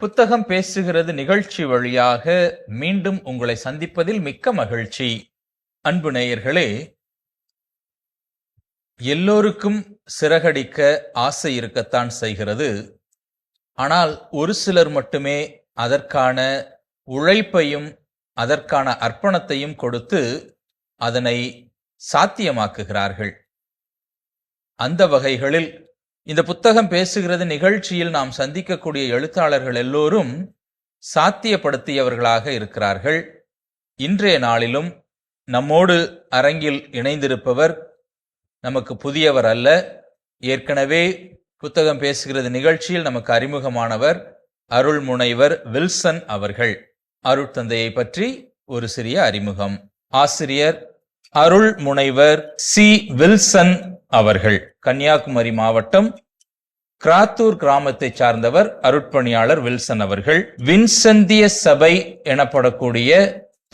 புத்தகம் பேசுகிறது நிகழ்ச்சி வழியாக மீண்டும் உங்களை சந்திப்பதில் மிக்க மகிழ்ச்சி. அன்பு நேயர்களே எல்லோருக்கும் சிறகடிக்க ஆசை இருக்கத்தான் செய்கிறது. ஆனால் ஒரு சிலர் மட்டுமே அதற்கான உழைப்பையும் அதற்கான அர்ப்பணத்தையும் கொடுத்து அதனை சாத்தியமாக்குகிறார்கள். அந்த வகைகளில் இந்த புத்தகம் பேசுகிறது நிகழ்ச்சியில் நாம் சந்திக்கக்கூடிய எழுத்தாளர்கள் எல்லோரும் சாத்தியப்படுத்தியவர்களாக இருக்கிறார்கள். இன்றைய நாளிலும் நம்மோடு அரங்கில் இணைந்திருப்பவர் நமக்கு புதியவர் அல்ல. ஏற்கனவே புத்தகம் பேசுகிறது நிகழ்ச்சியில் நமக்கு அறிமுகமானவர் அருள்முனைவர் வில்சன் அவர்கள். அருட்தந்தையை பற்றி ஒரு சிறிய அறிமுகம். ஆசிரியர் அருள் முனைவர் சி வில்சன் அவர்கள் கன்னியாகுமரி மாவட்டம் கிராத்தூர் கிராமத்தை சார்ந்தவர் அருட்பணியாளர் வில்சன் அவர்கள். வின்சந்திய சபை எனப்படக்கூடிய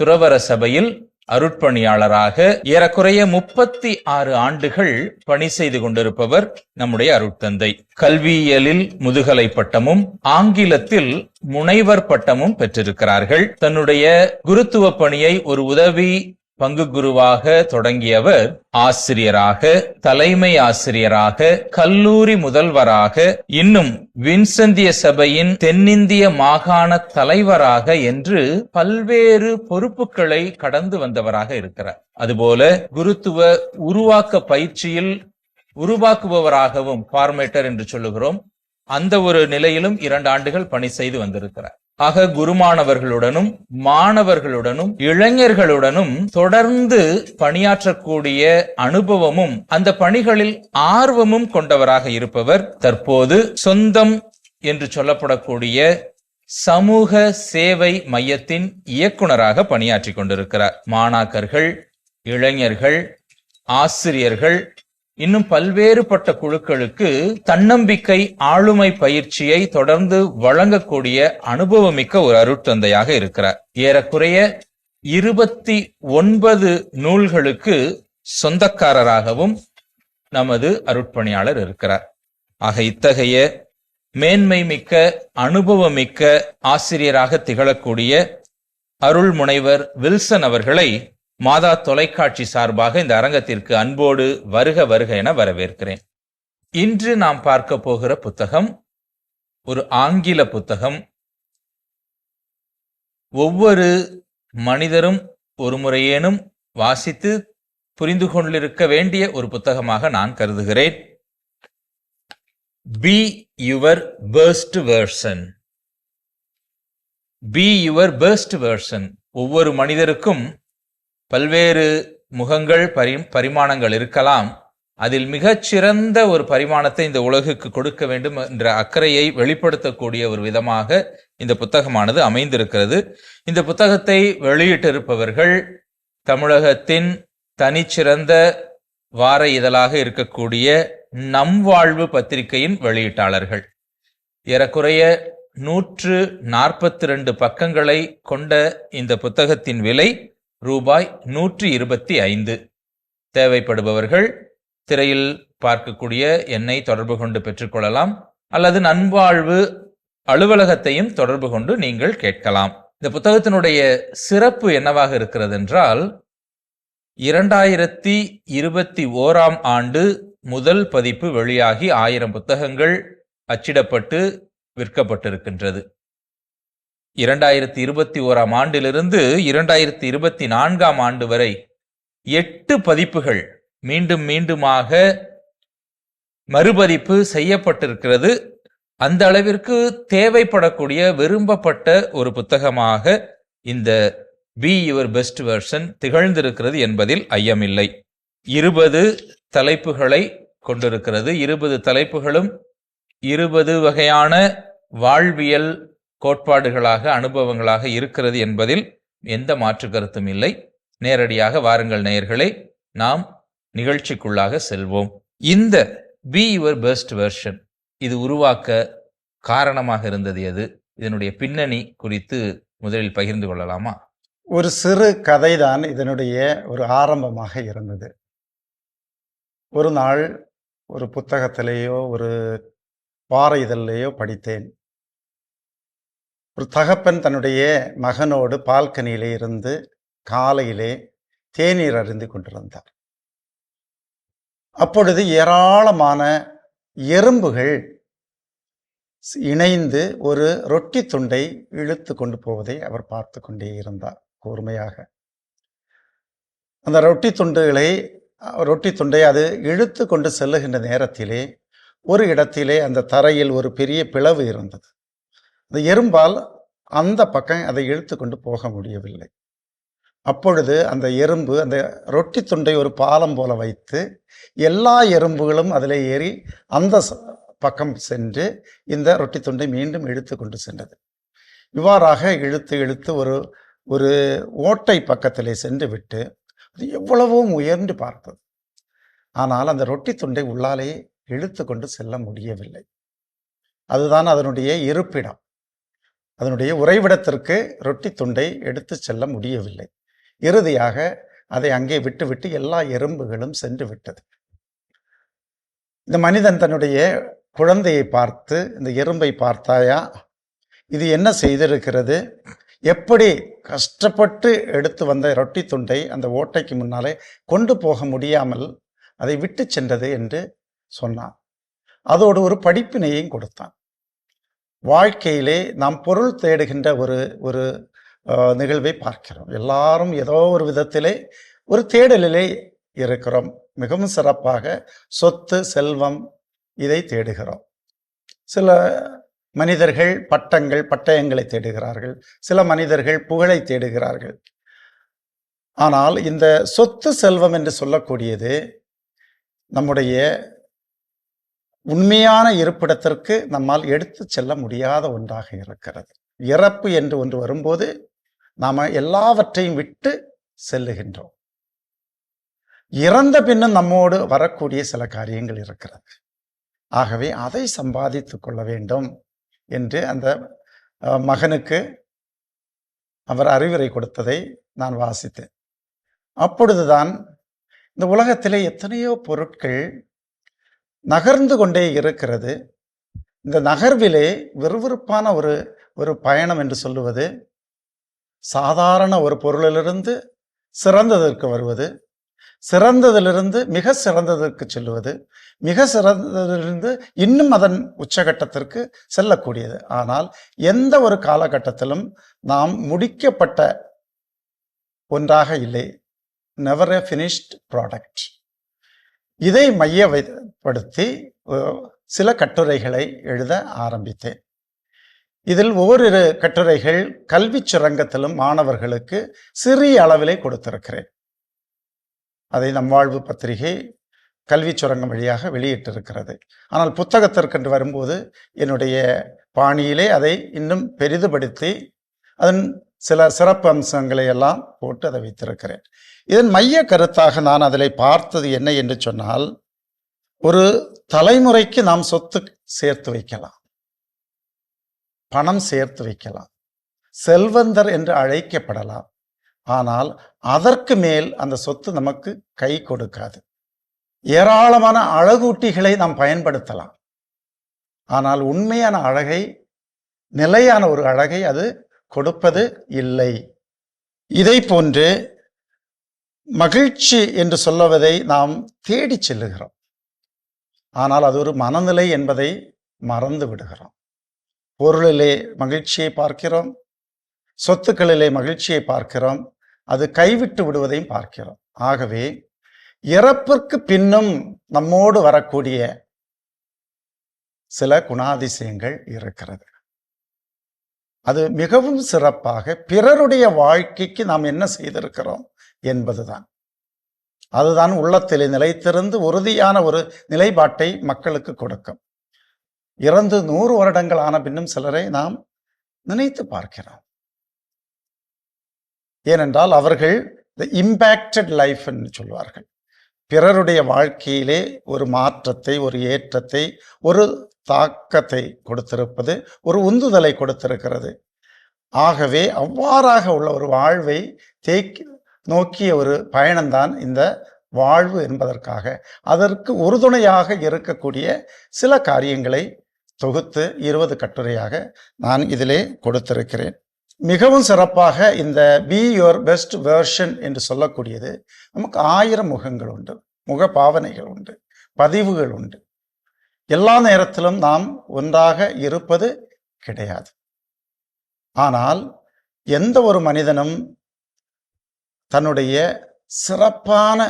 துறவர சபையில் அருட்பணியாளராக ஏறக்குறைய முப்பத்தி ஆறு ஆண்டுகள் பணி செய்து கொண்டிருப்பவர் நம்முடைய அருட்தந்தை. கல்வியியலில் முதுகலை பட்டமும் ஆங்கிலத்தில் முனைவர் பட்டமும் பெற்றிருக்கிறார்கள். தன்னுடைய குருத்துவ பணியை ஒரு உதவி பங்கு குருவாக தொடங்கியவர் ஆசிரியராக தலைமை ஆசிரியராக கல்லூரி முதல்வராக இன்னும் வின்சந்திய சபையின் தென்னிந்திய மாகாண தலைவராக என்று பல்வேறு பொறுப்புகளை கடந்து வந்தவராக இருக்கிறார். அதுபோல குருத்துவ உருவாக்க பயிற்சியில் உருவாக்குபவராகவும் ஃபார்மேட்டர் என்று சொல்லுகிறோம். அந்த ஒரு நிலையிலும் இரண்டு ஆண்டுகள் பணி செய்து வந்திருக்கிறார். அக குருமானவர்களுடனும் மாணவர்களுடனும் இளைஞர்களுடனும் தொடர்ந்து பணியாற்றக்கூடிய அனுபவமும் அந்த பணிகளில் ஆர்வமும் கொண்டவராக இருப்பவர் தற்போது சொந்தம் என்று சொல்லப்படக்கூடிய சமூக சேவை மையத்தின் இயக்குனராக பணியாற்றி கொண்டிருக்கிறார். மாணாக்கர்கள் இளைஞர்கள் ஆசிரியர்கள் இன்னும் பல்வேறுபட்ட குழுக்களுக்கு தன்னம்பிக்கை ஆளுமை பயிற்சியை தொடர்ந்து வழங்கக்கூடிய அனுபவமிக்க ஒரு அருட்தந்தையாக இருக்கிறார். ஏறக்குறைய இருபத்தி ஒன்பது நூல்களுக்கு சொந்தக்காரராகவும் நமது அருட்பணியாளர் இருக்கிறார். ஆக இத்தகைய மேன்மை மிக்க அனுபவமிக்க ஆசிரியராக திகழக்கூடிய அருள் முனைவர் வில்சன் அவர்களை மாதா தொலைக்காட்சி சார்பாக இந்த அரங்கத்திற்கு அன்போடு வருக வருக என வரவேற்கிறேன். இன்று நாம் பார்க்க போகிற புத்தகம் ஒரு ஆங்கில புத்தகம். ஒவ்வொரு மனிதரும் ஒரு முறையேனும் வாசித்து புரிந்து கொண்டிருக்க வேண்டிய ஒரு புத்தகமாக நான் கருதுகிறேன். Be your best version be your best version ஒவ்வொரு மனிதருக்கும் பல்வேறு முகங்கள் பரி பரிமாணங்கள் இருக்கலாம். அதில் மிகச்சிறந்த ஒரு பரிமாணத்தை இந்த உலகுக்கு கொடுக்க வேண்டும் என்ற அக்கறையை வெளிப்படுத்தக்கூடிய ஒரு விதமாக இந்த புத்தகமானது அமைந்திருக்கிறது. இந்த புத்தகத்தை வெளியிட்டிருப்பவர்கள் தமிழகத்தின் தனிச்சிறந்த வார இதழாக இருக்கக்கூடிய நம் வாழ்வு பத்திரிகையின் வெளியீட்டாளர்கள். ஏறக்குறைய நூற்று நாற்பத்தி ரெண்டு பக்கங்களை கொண்ட இந்த புத்தகத்தின் விலை ரூபாய் நூற்றி இருபத்தி ஐந்து தேவைப்படுபவர்கள் திரையில் பார்க்கக்கூடிய எண்ணை தொடர்பு கொண்டு பெற்றுக்கொள்ளலாம் அல்லது நன்வாழ்வு அலுவலகத்தையும் தொடர்பு கொண்டு நீங்கள் கேட்கலாம். இந்த புத்தகத்தினுடைய சிறப்பு என்னவாக இருக்கிறது என்றால் இரண்டாயிரத்தி இருபத்தி ஓராம் ஆண்டு முதல் பதிப்பு வெளியாகி ஆயிரம் புத்தகங்கள் அச்சிடப்பட்டு விற்கப்பட்டிருக்கின்றது. இரண்டாயிரத்தி இருபத்தி ஓராம் ஆண்டிலிருந்து இரண்டாயிரத்தி இருபத்தி நான்காம் ஆண்டு வரை எட்டு பதிப்புகள் மீண்டும் மீண்டுமாக மறுபதிப்பு செய்யப்பட்டிருக்கிறது. அந்த அளவிற்கு தேவைப்படக்கூடிய விரும்பப்பட்ட ஒரு புத்தகமாக இந்த பி யுவர் பெஸ்ட் வெர்ஷன் திகழ்ந்திருக்கிறது என்பதில் ஐயமில்லை. இருபது தலைப்புகளை கொண்டிருக்கிறது. இருபது தலைப்புகளும் இருபது வகையான வாழ்வியல் கோட்பாடுகளாக அனுபவங்களாக இருக்கிறது என்பதில் எந்த மாற்று கருத்தும் இல்லை. நேரடியாக வாருங்கள் நேயர்களே நாம் நிகழ்ச்சிக்குள்ளாக செல்வோம். இந்த பி யுவர் பெஸ்ட் வெர்ஷன் இது உருவாக்க காரணமாக இருந்தது எது? இதனுடைய பின்னணி குறித்து முதலில் பகிர்ந்து கொள்ளலாமா? ஒரு சிறு கதைதான் இதனுடைய ஒரு ஆரம்பமாக இருந்தது. ஒரு நாள் ஒரு புத்தகத்திலேயோ ஒரு பாறை இதழிலேயோ படித்தேன். ஒரு தகப்பன் தன்னுடைய மகனோடு பால்கனியிலே இருந்து காலையிலே தேநீர் அருந்தி கொண்டிருந்தார். அப்பொழுது ஏராளமான எறும்புகள் இணைந்து ஒரு ரொட்டி துண்டை இழுத்து கொண்டு போவதை அவர் பார்த்து கொண்டே இருந்தார் கூர்மையாக. அந்த ரொட்டி துண்டுகளை ரொட்டி துண்டை அது இழுத்து கொண்டு செல்லுகின்ற நேரத்திலே ஒரு இடத்திலே அந்த தரையில் ஒரு பெரிய பிளவு இருந்தது. அந்த எறும்பால் அந்த பக்கம் அதை இழுத்து கொண்டு போக முடியவில்லை. அப்பொழுது அந்த எறும்பு அந்த ரொட்டி துண்டை ஒரு பாலம் போல வைத்து எல்லா எறும்புகளும் அதில் ஏறி அந்த பக்கம் சென்று இந்த ரொட்டி துண்டை மீண்டும் இழுத்து கொண்டு சென்றது. இவ்வாறாக இழுத்து இழுத்து ஒரு ஒரு ஓட்டை பக்கத்திலே சென்று விட்டு அது எவ்வளவோ உயர்ந்து பார்த்தது. ஆனால் அந்த ரொட்டி துண்டை உள்ளாலே இழுத்து கொண்டு செல்ல முடியவில்லை. அதுதான் அதனுடைய இருப்பிடம். அதனுடைய உறைவிடத்திற்கு ரொட்டி துண்டை எடுத்து செல்ல முடியவில்லை. இறுதியாக அதை அங்கே விட்டுவிட்டு எல்லா எறும்புகளும் சென்று விட்டது. இந்த மனிதன் தன்னுடைய குழந்தையை பார்த்து இந்த எறும்பை பார்த்தாயா? இது என்ன செய்திருக்கிறது? எப்படி கஷ்டப்பட்டு எடுத்து வந்த ரொட்டி துண்டை அந்த ஓட்டைக்கு முன்னாலே கொண்டு போக முடியாமல் அதை விட்டு சென்றது என்று சொன்னான். அதோடு ஒரு படிப்பினையும் கொடுத்தான். வாழ்க்கையிலே நாம் பொருள் தேடுகின்ற ஒரு ஒரு நிகழ்வை பார்க்கிறோம். எல்லாரும் ஏதோ ஒரு விதத்திலே ஒரு தேடலிலே இருக்கிறோம். மிகவும் சிறப்பாக சொத்து செல்வம் இதை தேடுகிறோம். சில மனிதர்கள் பட்டங்கள் பட்டயங்களை தேடுகிறார்கள். சில மனிதர்கள் புகழை தேடுகிறார்கள். ஆனால் இந்த சொத்து செல்வம் என்று சொல்லக்கூடியது நம்முடைய உண்மையான இருப்பிடத்திற்கு நம்மால் எடுத்து செல்ல முடியாத ஒன்றாக இருக்கிறது. இறப்பு என்று ஒன்று வரும்போது நாம் எல்லாவற்றையும் விட்டு செல்லுகின்றோம். இறந்த பின்னும் நம்மோடு வரக்கூடிய சில காரியங்கள் இருக்கிறது. ஆகவே அதை சம்பாதித்து கொள்ள வேண்டும் என்று அந்த மகனுக்கு அவர் அறிவுரை கொடுத்ததை நான் வாசித்தேன். அப்பொழுதுதான் இந்த உலகத்திலே எத்தனையோ பொருட்கள் நகர்ந்து கொண்டே இருக்கிறது. இந்த நகர்விலே விறுவிறுப்பான ஒரு ஒரு பயணம் என்று சொல்லுவது சாதாரண ஒரு பொருளிலிருந்து சிறந்ததற்கு வருவது சிறந்ததிலிருந்து மிக சிறந்ததற்கு செல்வது மிக சிறந்ததிலிருந்து இன்னும் அதன் உச்சகட்டத்திற்கு செல்லக்கூடியது. ஆனால் எந்த ஒரு காலகட்டத்திலும் நாம் முடிக்கப்பட்ட ஒன்றாக இல்லை. நெவர் எ ஃபினிஷ்ட் ப்ராடக்ட் இதை மையப்படுத்தி சில கட்டுரைகளை எழுத ஆரம்பித்தேன். இதில் ஓரிரு கட்டுரைகள் கல்வி சுரங்கத்திலும் மாணவர்களுக்கு சிறிய அளவிலே கொடுத்திருக்கிறேன். அதை நம் வாழ்வு பத்திரிகை கல்வி சுரங்கம் வழியாக வெளியிட்டிருக்கிறது. ஆனால் புத்தகத்திற்கென்று வரும்போது என்னுடைய பாணியிலே அதை இன்னும் பெரிதுபடுத்தி அதன் சில சிறப்பு அம்சங்களை எல்லாம் போட்டு அதை வைத்திருக்கிறேன். இதன் மைய கருத்தாக நான் அதில் பார்த்தது என்ன என்று சொன்னால் ஒரு தலைமுறைக்கு நாம் சொத்து சேர்த்து வைக்கலாம். பணம் சேர்த்து வைக்கலாம். செல்வந்தர் என்று அழைக்கப்படலாம். ஆனால் அதற்கு மேல் அந்த சொத்து நமக்கு கை கொடுக்காது. ஏராளமான அழகூட்டிகளை நாம் பயன்படுத்தலாம். ஆனால் உண்மையான அழகை நிலையான ஒரு அழகை அது கொடுப்பது இல்லை. இதை போன்று மகிழ்ச்சி என்று சொல்லுவதை நாம் தேடி செல்லுகிறோம். ஆனால் அது ஒரு மனநிலை என்பதை மறந்து விடுகிறோம். பொருளிலே மகிழ்ச்சியை பார்க்கிறோம். சொத்துக்களிலே மகிழ்ச்சியை பார்க்கிறோம். அது கைவிட்டு விடுவதையும் பார்க்கிறோம். ஆகவே இறப்பிற்கு பின்னும் நம்மோடு வரக்கூடிய சில குணாதிசயங்கள் இருக்கிறது. அது மிகவும் சிறப்பாக பிறருடைய வாழ்க்கைக்கு நாம் என்ன செய்திருக்கிறோம்? என்பதுதான். அதுதான் உள்ளத்திலே நிலைத்திருந்து உறுதியான ஒரு நிலைப்பாட்டை மக்களுக்கு கொடுக்கும். இறந்து நூறு வருடங்கள் ஆன பின்னும் சிலரை நாம் நினைத்து பார்க்கிறோம். ஏனென்றால் அவர்கள் த இம்பேக்டட் லைஃப் என்று சொல்வார்கள். பிறருடைய வாழ்க்கையிலே ஒரு மாற்றத்தை ஒரு ஏற்றத்தை ஒரு தாக்கத்தை கொடுத்திருப்பது ஒரு உந்துதலை கொடுத்திருக்கிறது. ஆகவே அவ்வாறாக உள்ள ஒரு வாழ்வை தேக்கி நோக்கிய ஒரு பயணம்தான் இந்த வாழ்வு என்பதற்காக. அதற்கு உறுதுணையாக இருக்கக்கூடிய சில காரியங்களை தொகுத்து இருபது கட்டுரையாக நான் இதிலே கொடுத்திருக்கிறேன். மிகவும் சிறப்பாக இந்த பி யுவர் பெஸ்ட் வேர்ஷன் என்று சொல்லக்கூடியது நமக்கு ஆயிரம் முகங்கள் உண்டு முக பாவனைகள் உண்டு பதிவுகள் உண்டு. எல்லா நேரத்திலும் நாம் ஒன்றாக இருப்பது கிடையாது. ஆனால் எந்த ஒரு மனிதனும் தன்னுடைய சிறப்பான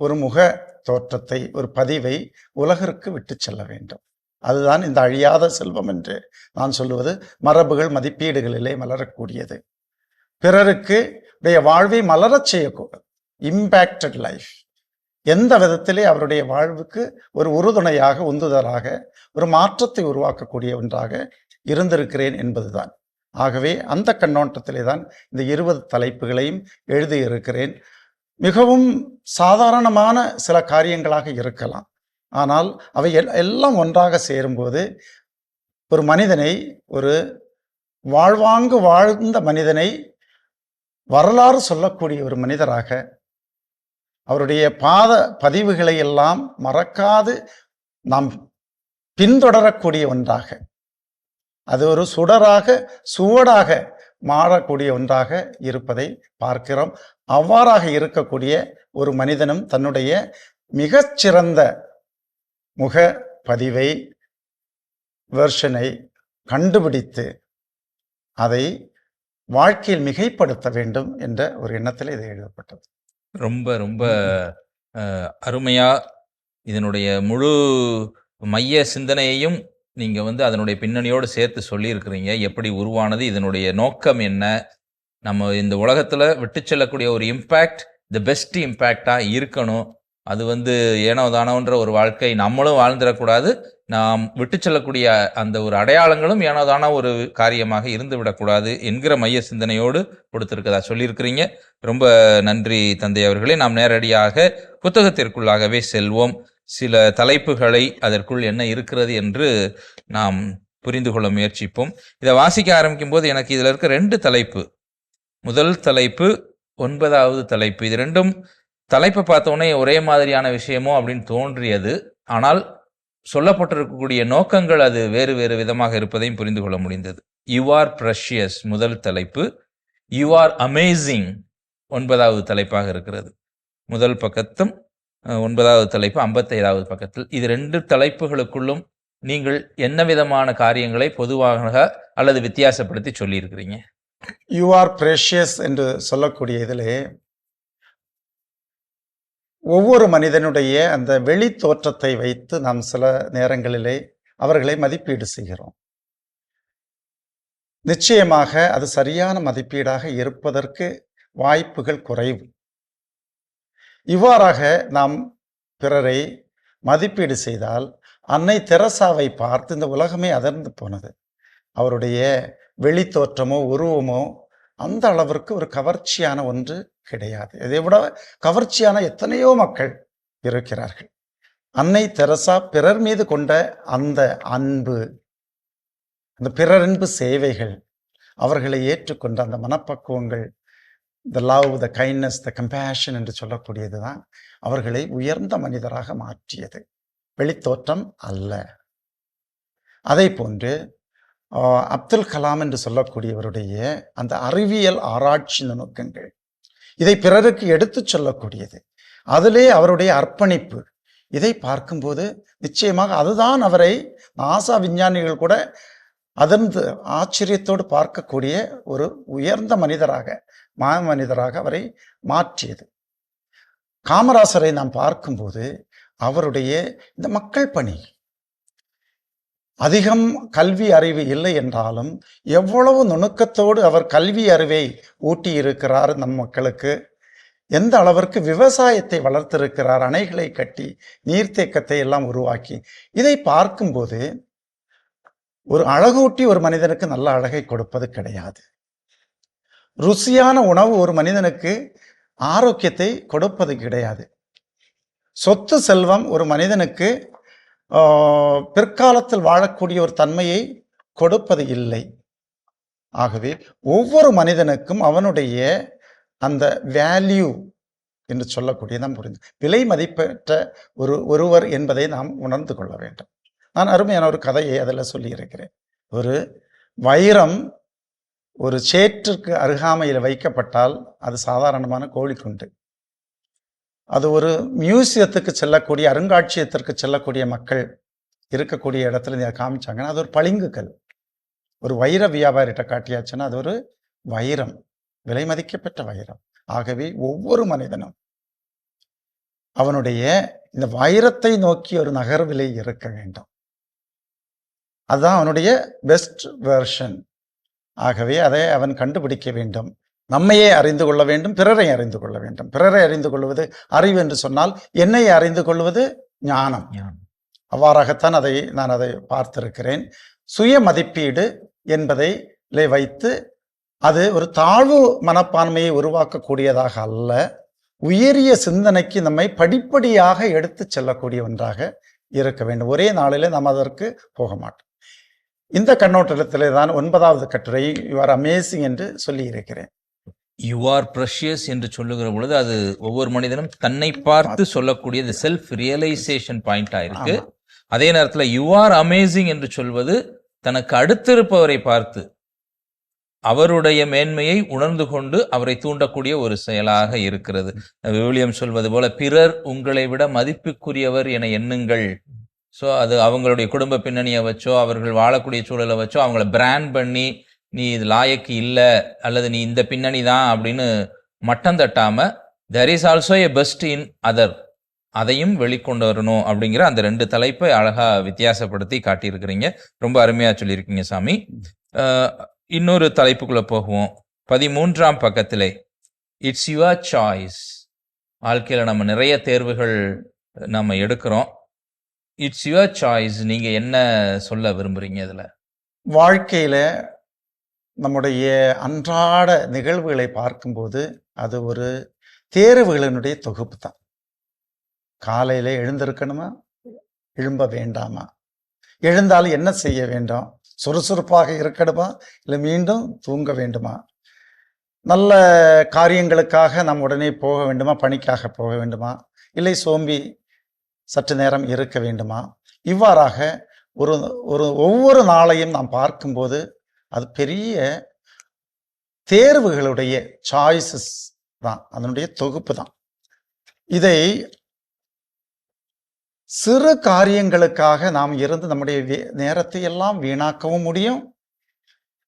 ஒரு முக தோற்றத்தை ஒரு பதிவை உலகிற்கு விட்டு செல்ல வேண்டும். அதுதான் இந்த அழியாத செல்வம் என்று நான் சொல்லுவது. மரபுகள் மதிப்பீடுகளிலே மலரக்கூடியது. பிறருக்கு உடைய வாழ்வை மலரச் செய்யக்கூடாது. இம்பேக்டட் லைஃப் எந்த விதத்திலே அவருடைய வாழ்வுக்கு ஒரு உறுதுணையாக உந்துதலாக ஒரு மாற்றத்தை உருவாக்கக்கூடிய ஒன்றாக இருந்திருக்கிறேன் என்பதுதான். ஆகவே அந்த கண்ணோட்டத்திலே தான் இந்த இருபது தலைப்புகளையும் எழுதியிருக்கிறேன். மிகவும் சாதாரணமான சில காரியங்களாக இருக்கலாம். ஆனால் அவை எல்- எல்லாம் ஒன்றாக சேரும்போது ஒரு மனிதனை ஒரு வாழ்வாங்கு வாழ்ந்த மனிதனை வரலாறு சொல்லக்கூடிய ஒரு மனிதராக அவருடைய பாத பதிவுகளை எல்லாம் மறக்காது நாம் பின்தொடரக்கூடிய ஒன்றாக அது ஒரு சுடராக சுவடாக மாறக்கூடிய ஒன்றாக இருப்பதை பார்க்கிறோம். அவ்வாறாக இருக்கக்கூடிய ஒரு மனிதனும் தன்னுடைய மிகச்சிறந்த முக பதிவை வெர்ஷனை கண்டுபிடித்து அதை வாழ்க்கையில் மிகைப்படுத்த வேண்டும் என்ற ஒரு எண்ணத்தில் இது எழுதப்பட்டது. ரொம்ப ரொம்ப அருமையாக அருமையா இதனுடைய முழு மைய சிந்தனையையும் நீங்கள் வந்து அதனுடைய பின்னணியோடு சேர்த்து சொல்லியிருக்கிறீங்க. எப்படி உருவானது இதனுடைய நோக்கம் என்ன? நம்ம இந்த உலகத்தில் விட்டு செல்லக்கூடிய ஒரு இம்பேக்ட் தி பெஸ்ட் இம்பேக்டாக இருக்கணும். அது வந்து ஏனோ தானோன்ற ஒரு வாழ்க்கை நம்மளும் வாழ்ந்துடக்கூடாது. நாம் விட்டு செல்லக்கூடிய அந்த ஒரு அடையாளங்களும் ஏனோ தானோ ஒரு காரியமாக இருந்து விடக்கூடாது என்கிற மைய சிந்தனையோடு கொடுத்துருக்கதா சொல்லியிருக்கிறீங்க. ரொம்ப நன்றி தந்தை அவர்களே. நாம் நேரடியாக புத்தகத்திற்குள்ளாகவே செல்வோம். சில தலைப்புகளை அதற்குள் என்ன இருக்கிறது என்று நாம் புரிந்து கொள்ள முயற்சிப்போம். இதை வாசிக்க ஆரம்பிக்கும் போது எனக்கு இதில் இருக்க ரெண்டு தலைப்பு. முதல் தலைப்பு ஒன்பதாவது தலைப்பு. இது ரெண்டும் தலைப்பை பார்த்தோன்னே ஒரே மாதிரியான விஷயமோ அப்படின்னு தோன்றியது. ஆனால் சொல்லப்பட்டிருக்கக்கூடிய நோக்கங்கள் அது வேறு வேறு விதமாக இருப்பதையும் புரிந்து கொள்ள முடிந்தது. யூ ஆர் ப்ரஷியஸ் முதல் தலைப்பு. யூ ஆர் அமேசிங் ஒன்பதாவது தலைப்பாக இருக்கிறது. முதல் பக்கத்தும் ஒன்பதாவது தலைப்பு ஐம்பத்தைந்தாவது பக்கத்தில். இது ரெண்டு தலைப்புகளுக்குள்ளும் நீங்கள் என்ன விதமான காரியங்களை பொதுவாக அல்லது வித்தியாசப்படுத்தி சொல்லியிருக்கிறீங்க? யூ ஆர் பிரேஷியஸ் என்று சொல்லக்கூடிய இதிலே ஒவ்வொரு மனிதனுடைய அந்த வெளி தோற்றத்தை வைத்து நாம் சில நேரங்களிலே அவர்களை மதிப்பீடு செய்கிறோம். நிச்சயமாக அது சரியான மதிப்பீடாக இருப்பதற்கு வாய்ப்புகள் குறைவு. இவ்வாறாக நாம் பிறரை மதிப்பீடு செய்தால் அன்னை தெரசாவை பார்த்து இந்த உலகமே அதிர்ந்து போனது. அவருடைய வெளி தோற்றமோ உருவமோ அந்த அளவிற்கு ஒரு கவர்ச்சியான ஒன்று கிடையாது. இதை விட கவர்ச்சியான எத்தனையோ மக்கள் இருக்கிறார்கள். அன்னை தெரசா பிறர் மீது கொண்ட அந்த அன்பு அந்த பிறரன்பு சேவைகள் அவர்களை ஏற்றுக்கொண்ட அந்த மனப்பக்குவங்கள் the love the kindness the compassion என்று சொல்லக்கூடியது தான் அவர்களை உயர்ந்த மனிதராக மாற்றியது. வெளித்தோற்றம் அல்ல. அதை போன்று அப்துல் கலாம் என்று சொல்லக்கூடியவருடைய அந்த அறிவியல் ஆராய்ச்சி நுணுக்கங்கள் இதை பிறருக்கு எடுத்துச் சொல்லக்கூடியது. அதிலே அவருடைய அர்ப்பணிப்பு இதை பார்க்கும்போது நிச்சயமாக அதுதான் அவரை நாசா விஞ்ஞானிகள் கூட அதிர்ந்து ஆச்சரியத்தோடு பார்க்கக்கூடிய ஒரு உயர்ந்த மனிதராக மாமனிதராக அவரை மாற்றியது. காமராசரை நாம் பார்க்கும்போது அவருடைய இந்த மக்கள் பணி அதிகம் கல்வி அறிவு இல்லை என்றாலும் எவ்வளவு நுணுக்கத்தோடு அவர் கல்வி அறிவை ஊட்டி இருக்கிறார் நம் மக்களுக்கு எந்த அளவிற்கு விவசாயத்தை வளர்த்திருக்கிறார் அணைகளை கட்டி நீர்த்தேக்கத்தை எல்லாம் உருவாக்கி இதை பார்க்கும்போது ஒரு அழகூட்டி ஒரு மனிதனுக்கு நல்ல அழகை கொடுப்பது கிடையாது. ருசியான உணவு ஒரு மனிதனுக்கு ஆரோக்கியத்தை கொடுப்பது கிடையாது. சொத்து செல்வம் ஒரு மனிதனுக்கு பிற்காலத்தில் வாழக்கூடிய ஒரு தன்மையை கொடுப்பது இல்லை. ஆகவே ஒவ்வொரு மனிதனுக்கும் அவனுடைய அந்த வேல்யூ என்று சொல்லக்கூடிய நாம் புரிந்து விலை மதிப்பற்ற ஒரு ஒருவர் என்பதை நாம் உணர்ந்து கொள்ள வேண்டும். நான் அருமையான ஒரு கதையை அதில் சொல்லியிருக்கிறேன். ஒரு வைரம் ஒரு சேற்றுக்கு அருகாமையில் வைக்கப்பட்டால் அது சாதாரணமான கோழிக்குண்டு அது ஒரு மியூசியத்துக்கு செல்லக்கூடிய அருங்காட்சியகத்திற்கு செல்லக்கூடிய மக்கள் இருக்கக்கூடிய இடத்துல இதை காமிச்சாங்கன்னா அது ஒரு பளிங்குக்கல். ஒரு வைர வியாபாரிகிட்ட காட்டியாச்சுன்னா அது ஒரு வைரம் விலை மதிக்கப்பட்ட வைரம். ஆகவே ஒவ்வொரு மனிதனும் அவனுடைய இந்த வைரத்தை நோக்கி ஒரு நகர்விலை இருக்க வேண்டும். அதுதான் அவனுடைய பெஸ்ட் வெர்ஷன் ஆகவே அதை அவன் கண்டுபிடிக்க வேண்டும். நம்மையே அறிந்து கொள்ள வேண்டும் பிறரை அறிந்து கொள்ள வேண்டும். பிறரை அறிந்து கொள்வது அறிவு என்று சொன்னால் என்னை அறிந்து கொள்வது ஞானம். ஞானம். அவ்வாறாகத்தான் அதை நான் அதை பார்த்திருக்கிறேன். சுய மதிப்பீடு என்பதை வைத்து அது ஒரு தாழ்வு மனப்பான்மையை உருவாக்கக்கூடியதாக அல்ல. உயரிய சிந்தனைக்கு நம்மை படிப்படியாக எடுத்து செல்லக்கூடிய ஒன்றாக இருக்க வேண்டும். ஒரே நாளிலே நாம் அதற்கு போக மாட்டோம். இந்த கண்ணோட்டத்திலே தான் ஒன்பதாவது கட்டுரை யூ ஆர் அமேசிங் என்று சொல்லி இருக்கிறேன் யூ ஆர் ப்ரஷியஸ் என்று சொல்லுகிற பொழுது அது ஒவ்வொரு மனிதனும் தன்னை பார்த்து சொல்லக்கூடிய செல்ஃப் ரியலைசேஷன் பாயிண்டா இருக்கு. ஆமா. அதே நேரத்தில் யூ ஆர் அமேசிங் என்று சொல்வது தனக்கு அடுத்திருப்பவரை பார்த்து அவருடைய மேன்மையை உணர்ந்து கொண்டு அவரை தூண்டக்கூடிய ஒரு செயலாக இருக்கிறது. விவிலியம் சொல்வது போல பிறர் உங்களை விட மதிப்புக்குரியவர் என எண்ணுங்கள். ஸோ அது அவங்களுடைய குடும்ப பின்னணியை வச்சோ அவர்கள் வாழக்கூடிய சூழலை வச்சோ அவங்கள பிராண்ட் பண்ணி நீ இது லாயக்கு இல்லை அல்லது நீ இந்த பின்னணி தான் அப்படின்னு மட்டம் தட்டாமல் there is also a best in other அதையும் வெளிக்கொண்டு வரணும் அப்படிங்கிற அந்த ரெண்டு தலைப்பை அழகாக வித்தியாசப்படுத்தி காட்டியிருக்கிறீங்க. ரொம்ப அருமையாக சொல்லியிருக்கீங்க சாமி. இன்னொரு தலைப்புக்குள்ளே போகுவோம். பதிமூன்றாம் பக்கத்திலே இட்ஸ் யுவர் சாய்ஸ் வாழ்க்கையில் நம்ம நிறைய தேர்வுகள் நம்ம எடுக்கிறோம். இட்ஸ் யுவர் சாய்ஸ் நீங்கள் என்ன சொல்ல விரும்புறீங்க இதில்? வாழ்க்கையில் நம்முடைய அன்றாட நிகழ்வுகளை பார்க்கும்போது அது ஒரு தேர்வுகளினுடைய தொகுப்பு தான் காலையில் எழுந்திருக்கணுமா? எழும்ப வேண்டாமா? எழுந்தால் என்ன செய்ய வேண்டும்? சுறுசுறுப்பாக இருக்கணுமா? இல்லை மீண்டும் தூங்க வேண்டுமா? நல்ல காரியங்களுக்காக நாம் உடனே போக வேண்டுமா? பணிக்காக போக வேண்டுமா? இல்லை சோம்பி சற்று நேரம் இருக்க வேண்டுமா? இவ்வாறாக ஒரு ஒரு ஒவ்வொரு நாளையும் நாம் பார்க்கும்போது அது பெரிய தேர்வுகளுடைய சாய்ஸஸ் தான். அதனுடைய தொகுப்பு தான். இதை சிறு காரியங்களுக்காக நாம் இருந்து நம்முடைய வே- நேரத்தை எல்லாம் வீணாக்கவும் முடியும்.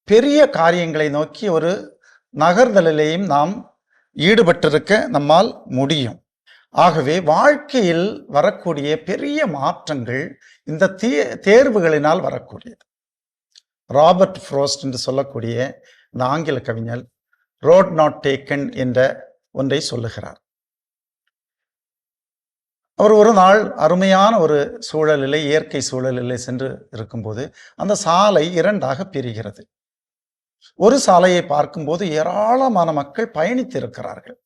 பெரிய காரியங்களை நோக்கி ஒரு நகர்தலிலேயும் நாம் ஈடுபட்டிருக்க நம்மால் முடியும். ஆகவே வாழ்க்கையில் வரக்கூடிய பெரிய மாற்றங்கள் இந்த தே தேர்வுகளினால் வரக்கூடியது. ராபர்ட் ஃப்ரோஸ்ட் என்று சொல்லக்கூடிய இந்த ஆங்கில கவிஞர் ரோட் நாட் டேக்கன் என்ற ஒன்றை சொல்லுகிறார். அவர் ஒரு நாள் அருமையான ஒரு சூழலிலே இயற்கை சூழலிலே சென்று இருக்கும்போது அந்த சாலை இரண்டாக பிரிகிறது. ஒரு சாலையை பார்க்கும்போது ஏராளமான மக்கள் பயணித்து இருக்கிறார்கள்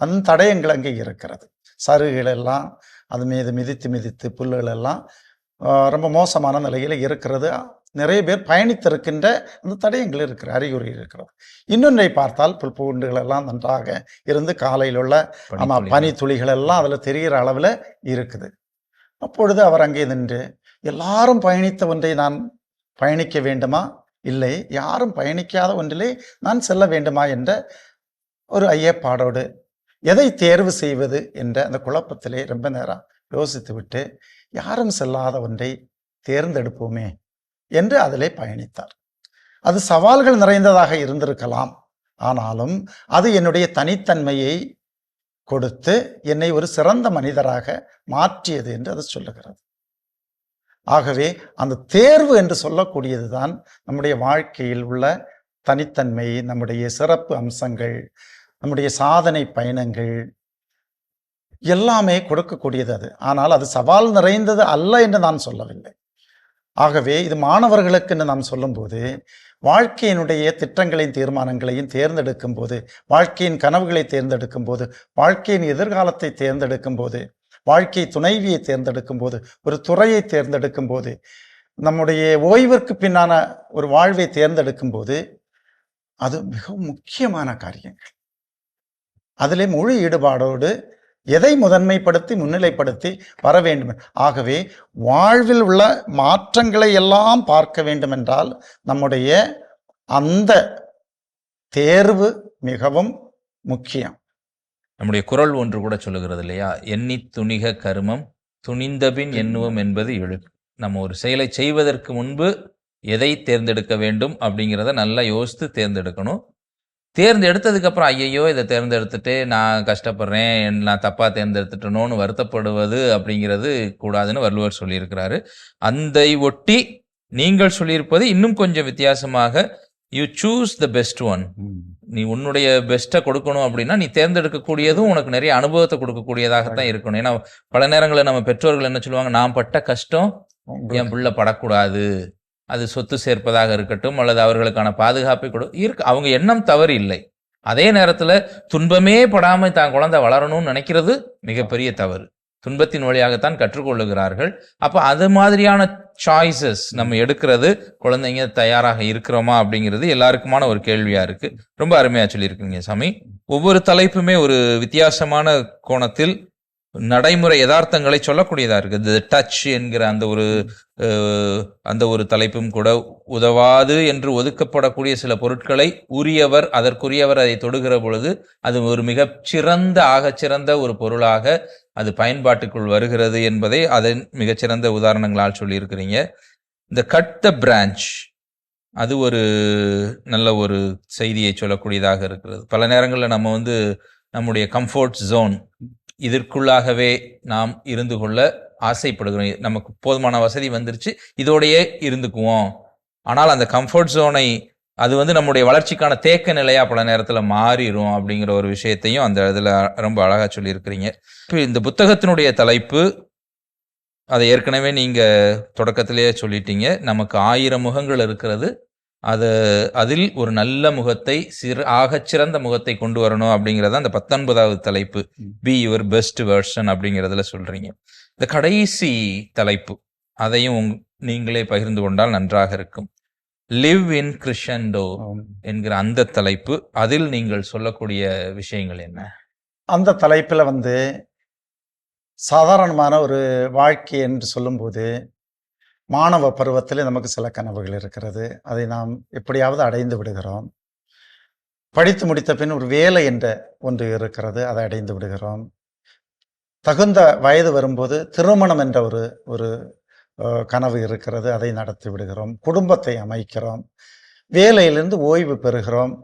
அந்த தடயங்கள் அங்கே இருக்கிறது. சருகுகள் எல்லாம் அது மீது மிதித்து மிதித்து புல்லுகள் எல்லாம் ஆஹ், ரொம்ப மோசமான நிலையில் இருக்கிறது. நிறைய பேர் பயணித்திருக்கின்ற அந்த தடயங்கள் இருக்கிற அறிகுறி இருக்கிறது. இன்னொன்றை பார்த்தால் புல் பூண்டுகள் எல்லாம் நன்றாக இருந்து காலையில் உள்ள ஆமா பணித்துளிகள். பனி துளிகள் எல்லாம் அதுல தெரிகிற அளவுல இருக்குது. அப்பொழுது அவர் அங்கே நின்று எல்லாரும் பயணித்த ஒன்றை நான் பயணிக்க வேண்டுமா? இல்லை யாரும் பயணிக்காத ஒன்றிலே நான் செல்ல வேண்டுமா? என்ற ஒரு ஐயப்பாடோடு எதை தேர்வு செய்வது என்ற அந்த குழப்பத்திலே ரொம்ப நேரம் யோசித்து விட்டு யாரும் செல்லாத ஒன்றை தேர்ந்தெடுப்போமே என்று அதிலே பயணித்தார். அது சவால்கள் நிறைந்ததாக இருந்திருக்கலாம். ஆனாலும் அது என்னுடைய தனித்தன்மையை கொடுத்து என்னை ஒரு சிறந்த மனிதராக மாற்றியது என்று அது சொல்லுகிறது. ஆகவே அந்த தேர்வு என்று சொல்லக்கூடியதுதான் நம்முடைய வாழ்க்கையில் உள்ள தனித்தன்மை நம்முடைய சிறப்பு அம்சங்கள் நம்முடைய சாதனை பயணங்கள் எல்லாமே கொடுக்கக்கூடியது அது. ஆனால் அது சவால் நிறைந்தது அல்ல என்று நான் சொல்லவில்லை. ஆகவே இது மாணவர்களுக்குன்னு நாம் சொல்லும்போது வாழ்க்கையினுடைய திட்டங்களையும் தீர்மானங்களையும் தேர்ந்தெடுக்கும் போது வாழ்க்கையின் கனவுகளை தேர்ந்தெடுக்கும் போது வாழ்க்கையின் எதிர்காலத்தை தேர்ந்தெடுக்கும் போது வாழ்க்கை துணைவியை தேர்ந்தெடுக்கும் போது ஒரு துறையை தேர்ந்தெடுக்கும் போது நம்முடைய ஓய்விற்கு பின்னான ஒரு வாழ்வை தேர்ந்தெடுக்கும் போது அது மிகவும் முக்கியமான காரியங்கள். அதிலே முழு ஈடுபாடோடு எதை முதன்மைப்படுத்தி முன்னிலைப்படுத்தி வர வேண்டும்? ஆகவே வாழ்வில் உள்ள மாற்றங்களை எல்லாம் பார்க்க வேண்டும் என்றால் நம்முடைய அந்த தேர்வு மிகவும் முக்கியம். நம்முடைய குரல் ஒன்று கூட சொல்லுகிறது இல்லையா? எண்ணி துணிக கருமம் துணிந்தபின் எண்ணுவோம் என்பது எழு நம்ம ஒரு செயலை செய்வதற்கு முன்பு எதை தேர்ந்தெடுக்க வேண்டும் அப்படிங்கிறத நல்லா யோசித்து தேர்ந்தெடுக்கணும். தேர்ந்தெடுத்ததுக்கு அப்புறம் ஐயையோ இதை தேர்ந்தெடுத்துட்டு நான் கஷ்டப்படுறேன் நான் தப்பா தேர்ந்தெடுத்துட்டனோன்னு வருத்தப்படுவது அப்படிங்கிறது கூடாதுன்னு வள்ளுவர் சொல்லியிருக்கிறாரு. அந்த ஒட்டி நீங்கள் சொல்லியிருப்பது இன்னும் கொஞ்சம் வித்தியாசமாக you choose the best one நீ உன்னுடைய பெஸ்ட்டை கொடுக்கணும் அப்படின்னா நீ தேர்ந்தெடுக்கக்கூடியதும் உனக்கு நிறைய அனுபவத்தை கொடுக்கக்கூடியதாகத்தான் இருக்கணும். ஏன்னா பல நேரங்களில் நம்ம பெற்றோர்கள் என்ன சொல்லுவாங்க நான் பட்ட கஷ்டம் என் பிள்ளை படக்கூடாது. அது சொத்து சேர்ப்பதாக இருக்கட்டும் அல்லது அவர்களுக்கான பாதுகாப்பை கொடு இருக்கு அவங்க எண்ணம் தவறு இல்லை. அதே நேரத்தில் துன்பமே படாமல் தான் குழந்தை வளரணும்னு நினைக்கிறது மிகப்பெரிய தவறு. துன்பத்தின் வழியாகத்தான் கற்றுக்கொள்ளுகிறார்கள். அப்போ அது மாதிரியான சாய்ஸஸ் நம்ம எடுக்கிறது குழந்தைங்க தயாராக இருக்கிறோமா அப்படிங்கிறது எல்லாருக்குமான ஒரு கேள்வியாக இருக்குது ரொம்ப அருமையாக சொல்லியிருக்கீங்க சாமி. ஒவ்வொரு தலைப்புமே ஒரு வித்தியாசமான கோணத்தில் நடைமுறை யதார்த்தங்களை சொல்லக்கூடியதா இருக்குது. டச் என்கிற அந்த ஒரு அந்த ஒரு தலைப்பும் கூட உதவாது என்று ஒதுக்கப்படக்கூடிய சில பொருட்களை உரியவர் அதற்குரியவர் அதை தொடுகிற பொழுது அது ஒரு மிகச் சிறந்த ஆகச்சிறந்த ஒரு பொருளாக அது பயன்பாட்டுக்குள் வருகிறது என்பதை அதன் மிகச்சிறந்த உதாரணங்களால் சொல்லியிருக்கிறீங்க. இந்த கட் த பிரான்ச் அது ஒரு நல்ல ஒரு செய்தியை சொல்லக்கூடியதாக இருக்கிறது. பல நேரங்களில் நம்ம வந்து நம்முடைய கம்ஃபோர்ட் ஜோன் இதற்குள்ளாகவே நாம் இருந்து கொள்ள ஆசைப்படுகிறோம். நமக்கு போதுமான வசதி வந்துருச்சு. இதோடையே இருந்துக்குவோம். ஆனால் அந்த கம்ஃபர்ட் ஜோனை அது வந்து நம்முடைய வளர்ச்சிக்கான தேக்க நிலையா பல நேரத்துல மாறிடும் அப்படிங்கிற ஒரு விஷயத்தையும் அந்த இதுல ரொம்ப அழகா சொல்லியிருக்கிறீங்க. இப்போ இந்த புத்தகத்தினுடைய தலைப்பு அதை ஏற்கனவே நீங்க தொடக்கத்திலேயே சொல்லிட்டீங்க. நமக்கு ஆயிரம் முகங்கள் இருக்கிறது. அது அதில் ஒரு நல்ல முகத்தை சிற ஆகச்சிறந்த முகத்தை கொண்டு வரணும் அப்படிங்கிறத அந்த பத்தொன்பதாவது தலைப்பு. பி யுவர் பெஸ்ட் வெர்ஷன் அப்படிங்கிறதுல சொல்றீங்க. இந்த கடைசி தலைப்பு அதையும் உங்- நீங்களே பகிர்ந்து கொண்டால் நன்றாக இருக்கும். லிவ் இன் கிறிஷண்டோ என்கிற அந்த தலைப்பு அதில் நீங்கள் சொல்லக்கூடிய விஷயங்கள் என்ன? அந்த தலைப்பில் வந்து சாதாரணமான ஒரு வாழ்க்கை என்று சொல்லும்போது மாணவ பருவத்தில் நமக்கு சில கனவுகள் இருக்கிறது. அதை நாம் எப்படியாவது அடைந்து விடுகிறோம். படித்து முடித்த பின் ஒரு வேலை என்ற ஒன்று இருக்கிறது. அதை அடைந்து விடுகிறோம். தகுந்த வயது வரும்போது திருமணம் என்ற ஒரு ஒரு கனவு இருக்கிறது. அதை நடத்தி விடுகிறோம். குடும்பத்தை அமைக்கிறோம். வேலையிலிருந்து ஓய்வு பெறுகிறோம்.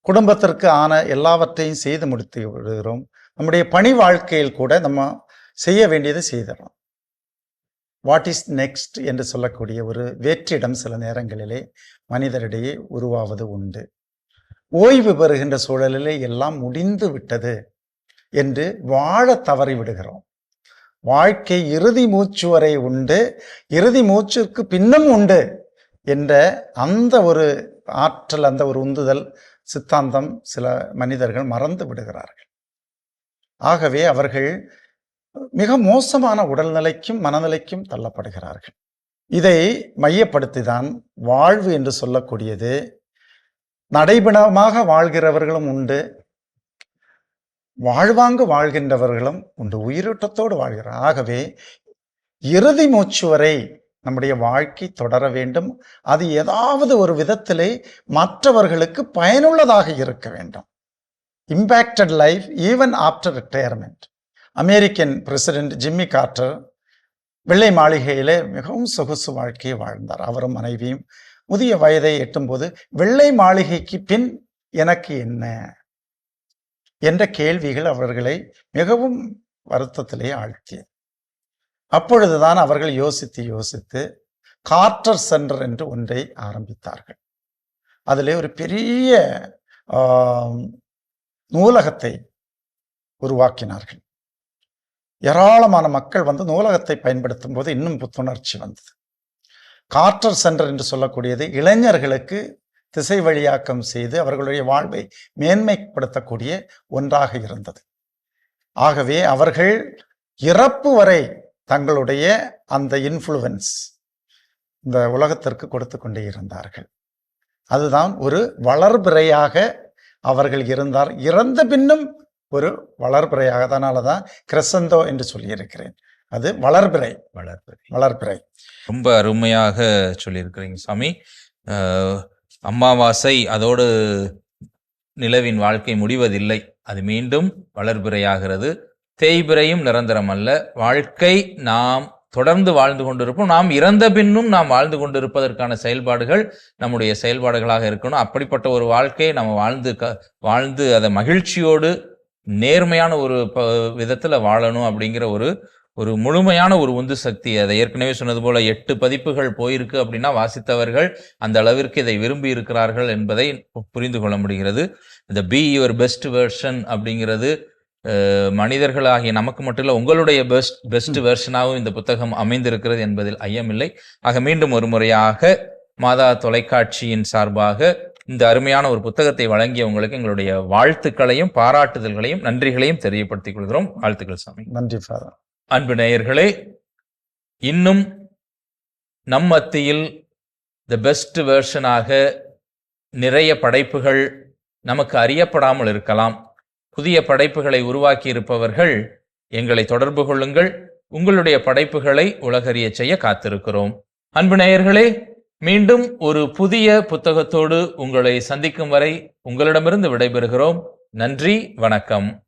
குடும்பத்திற்கு ஆன எல்லாவற்றையும் செய்து முடித்து விடுகிறோம். நம்முடைய பணி வாழ்க்கையில் கூட நம்ம செய்ய வேண்டியதை செய்திடறோம் வாட் இஸ் நெக்ஸ்ட் என்று சொல்லக்கூடிய ஒரு வேற்றிடம் சில நேரங்களிலே மனிதரிடையே உருவாவது உண்டு. ஓய்வு பெறுகின்ற சூழலிலே எல்லாம் முடிந்து விட்டது என்று வாழ தவறி விடுகிறோம். வாழ்க்கை இறுதி மூச்சு வரை உண்டு இறுதி மூச்சுக்கு பின்னும் உண்டு என்ற அந்த ஒரு ஆற்றல் அந்த ஒரு உந்துதல் சித்தாந்தம் சில மனிதர்கள் மறந்து விடுகிறார்கள். ஆகவே அவர்கள் மிக மோசமான உடல்நிலைக்கும் மனநிலைக்கும் தள்ளப்படுகிறார்கள். இதை மையப்படுத்தி தான் வாழ்வு என்று சொல்லக்கூடியது நடைபெணமாக வாழ்கிறவர்களும் உண்டு வாழ்வாங்கு வாழ்கின்றவர்களும் உண்டு உயிரோட்டத்தோடு வாழ்கிறார். ஆகவே இறுதி மூச்சு வரை நம்முடைய வாழ்க்கை தொடர வேண்டும். அது ஏதாவது ஒரு விதத்திலே மற்றவர்களுக்கு பயனுள்ளதாக இருக்க வேண்டும். Impacted life even after retirement American president Jimmy Carter வெள்ளை மாளிகையிலே மிகவும் சொகுசு வாழ்க்கையை வாழ்ந்தார். அவரும் மனைவியும் முதிய வயதை எட்டும்போது வெள்ளை மாளிகைக்கு பின் எனக்கு என்ன? என்ற கேள்விகள் அவர்களை மிகவும் வருத்தத்திலே ஆழ்த்தியது. அப்பொழுதுதான் அவர்கள் யோசித்து யோசித்து கார்டர் சென்டர் என்று ஒன்றை ஆரம்பித்தார்கள். அதிலே ஒரு பெரிய நூலகத்தை உருவாக்கினார்கள். ஏராளமான மக்கள் வந்து நூலகத்தை பயன்படுத்தும் போது இன்னும் புத்துணர்ச்சி வந்தது. கார்டர் சென்டர் என்று சொல்லக்கூடியது இளைஞர்களுக்கு திசை வழியாக்கம் செய்து அவர்களுடைய வாழ்வை மேன்மைப்படுத்தக்கூடிய ஒன்றாக இருந்தது. ஆகவே அவர்கள் இறப்பு வரை தங்களுடைய அந்த இன்ஃப்ளூவன்ஸ் இந்த உலகத்திற்கு கொடுத்து கொண்டே இருந்தார்கள். அதுதான் ஒரு வளர்பிறையாக அவர்கள் இருந்தார். இறந்த பின்னும் ஒரு வளர்பிறையாக அதனால தான் கிரசந்தோ என்று சொல்லியிருக்கிறேன். அது வளர்பிறை. வளர்ப்பு வளர்பிறை. ரொம்ப அருமையாக சொல்லியிருக்கிறீங்க சாமி. அமாவாசை அதோடு நிலவின் வாழ்க்கை முடிவதில்லை. அது மீண்டும் வளர்பிறையாகிறது. தேய்பிறையும் நிரந்தரம் அல்ல. வாழ்க்கை நாம் தொடர்ந்து வாழ்ந்து கொண்டிருப்போம். நாம் இறந்த பின்னும் நாம் வாழ்ந்து கொண்டிருப்பதற்கான செயல்பாடுகள் நம்முடைய செயல்பாடுகளாக இருக்கணும். அப்படிப்பட்ட ஒரு வாழ்க்கையை நம்ம வாழ்ந்து க வாழ்ந்து அதை மகிழ்ச்சியோடு நேர்மையான ஒரு ப விதத்தில் வாழணும் அப்படிங்கிற ஒரு ஒரு முழுமையான ஒரு உந்து சக்தி. அதை ஏற்கனவே சொன்னது போல எட்டு பதிப்புகள் போயிருக்கு அப்படின்னா வாசித்தவர்கள் அந்த அளவிற்கு இதை விரும்பி இருக்கிறார்கள் என்பதை புரிந்து கொள்ள முடிகிறது. இந்த பி யுவர் பெஸ்ட் வெர்ஷன் அப்படிங்கிறது மனிதர்களாகிய நமக்கு மட்டும் இல்லை உங்களுடைய பெஸ்ட் பெஸ்ட் வெர்ஷனாகவும் இந்த புத்தகம் அமைந்திருக்கிறது என்பதில் ஐயமில்லை. ஆக மீண்டும் ஒரு முறையாக மாதா தொலைக்காட்சியின் சார்பாக இந்த அருமையான ஒரு புத்தகத்தை வழங்கிய உங்களுக்கு எங்களுடைய வாழ்த்துக்களையும் பாராட்டுதல்களையும் நன்றிகளையும் தெரியப்படுத்திக் கொள்கிறோம். வாழ்த்துக்கள் சாமி. நன்றி ஃபாதர் அன்பு நேயர்களே இன்னும் நம் மத்தியில் த பெஸ்ட் வெர்ஷனாக நிறைய படைப்புகள் நமக்கு அறியப்படாமல் இருக்கலாம். புதிய படைப்புகளை உருவாக்கி இருப்பவர்கள் எங்களை தொடர்பு கொள்ளுங்கள். உங்களுடைய படைப்புகளை உலகறிய செய்ய காத்திருக்கிறோம். அன்பு நேயர்களே மீண்டும் ஒரு புதிய புத்தகத்தோடு உங்களை சந்திக்கும் வரை உங்களிடமிருந்து விடைபெறுகிறோம். நன்றி வணக்கம்.